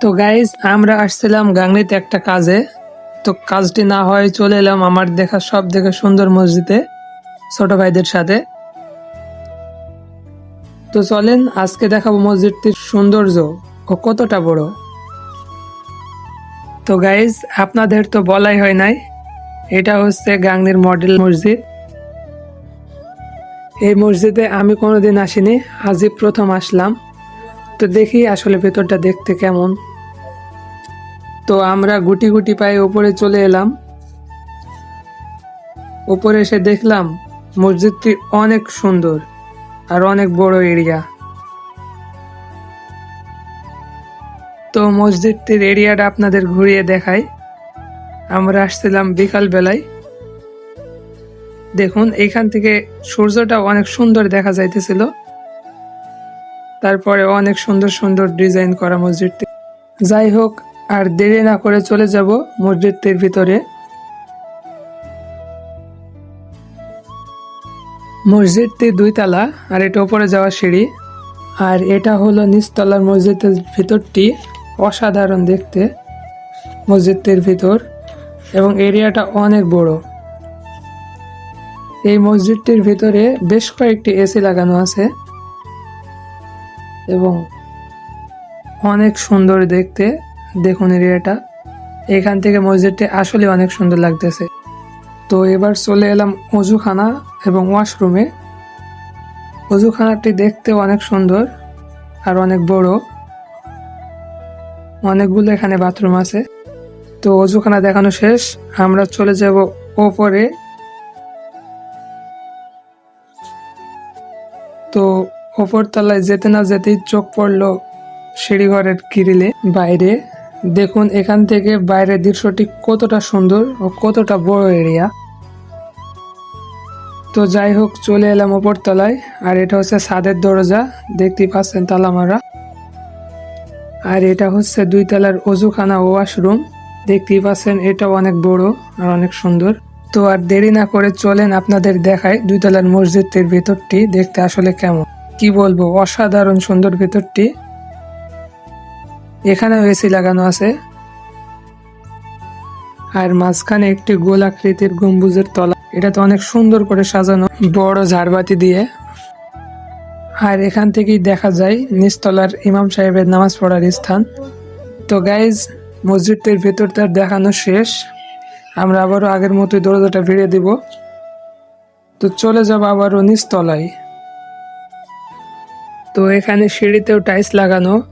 তো গাইজ আমরা আসছিলাম গাংনিতে একটা কাজে। তো কাজটি না হয় চলে এলাম আমার দেখা, সব থেকে সুন্দর মসজিদে, ছোট ভাইদের সাথে। তো চলেন, আজকে দেখাবো মসজিদটির সৌন্দর্য ও কতটা বড়। তো গাইজ আপনাদের তো বলাই হয় নাই, এটা হচ্ছে গাংনির মডেল মসজিদ। এই মসজিদে আমি কোনোদিন আসিনি, আজই প্রথম আসলাম। তো দেখি আসলে ভেতরটা দেখতে কেমন। তো আমরা গুটি গুটি পায়ে উপরে চলে এলাম। উপরে এসে দেখলাম মসজিদটি অনেক সুন্দর আর অনেক বড় এরিয়া। তো মসজিদটির এরিয়াটা আপনাদের ঘুরিয়ে দেখাই। আমরা আসছিলাম বিকাল বেলায় দেখুন এইখান থেকে সূর্যটা অনেক সুন্দর দেখা যাইতেছিল। তারপরে অনেক সুন্দর সুন্দর ডিজাইন করা মসজিদটি। যাই হোক আর দেরি না করে চলে যাব মসজিদটির ভিতরে। মসজিদটি দুই তলা আর এটা উপরে যাওয়া সিঁড়ি। আর এটা হলো নিচতলার মসজিদের ভিতরটি, অসাধারণ দেখতে মসজিদটির ভিতর এবং এরিয়াটা অনেক বড়। এই মসজিদটির ভিতরে বেশ কয়েকটি এসি লাগানো আছে এবং অনেক সুন্দর দেখতে। দেখুন এরিয়াটা এখান থেকে মসজিদটি আসলে অনেক সুন্দর লাগতেছে। তো এবার চলে এলাম অজুখানা এবং ওয়াশরুমে অজুখানাটি দেখতে অনেক সুন্দর আর অনেক বড়। অনেকগুলো এখানে বাথরুম আছে। তো অজুখানা দেখানো শেষ। আমরা চলে যাব ওপরে। তো ওপর তলায় যেতে না যেতেই চোখ পড়ল সিঁড়িঘরের কিরিলে বাইরে। দেখুন, এখান থেকে বাইরের দৃশ্যটি কতটা সুন্দর ও কতটা বড় এরিয়া। তো যাই হোক, চলে এলাম ওপর তলায় আর এটা হচ্ছে ছাদের দরজা দেখতেই পাচ্ছেন তালামারা। আর এটা হচ্ছে দুই তলার অজুখানা ওয়াশরুম দেখতেই পাচ্ছেন এটাও অনেক বড় আর অনেক সুন্দর। তো আর দেরি না করে চলেন আপনাদের দেখায় দুই তলার মসজিদের ভেতরটি, দেখতে আসলে কেমন। কি বলব, অসাধারণ সুন্দর ভেতরটি। এখানেও এসি লাগানো আছে। আর মাঝখানে একটি গোল আকৃতির গম্বুজের তলা। এটা তো অনেক সুন্দর করে সাজানো, বড় ঝাড়বাতি দিয়ে। আর এখান থেকেই দেখা যায়, নিচতলার ইমাম সাহেবের নামাজ পড়ার স্থান। তো গাইজ মসজিদটির ভেতরটার দেখানো শেষ। আমরা আবারও আগের মতোই দরজাটা ভিড়ে দিব। তো চলে যাব আবারও নিচতলায়। তো এখানে সিঁড়িতেও টাইলস লাগানো।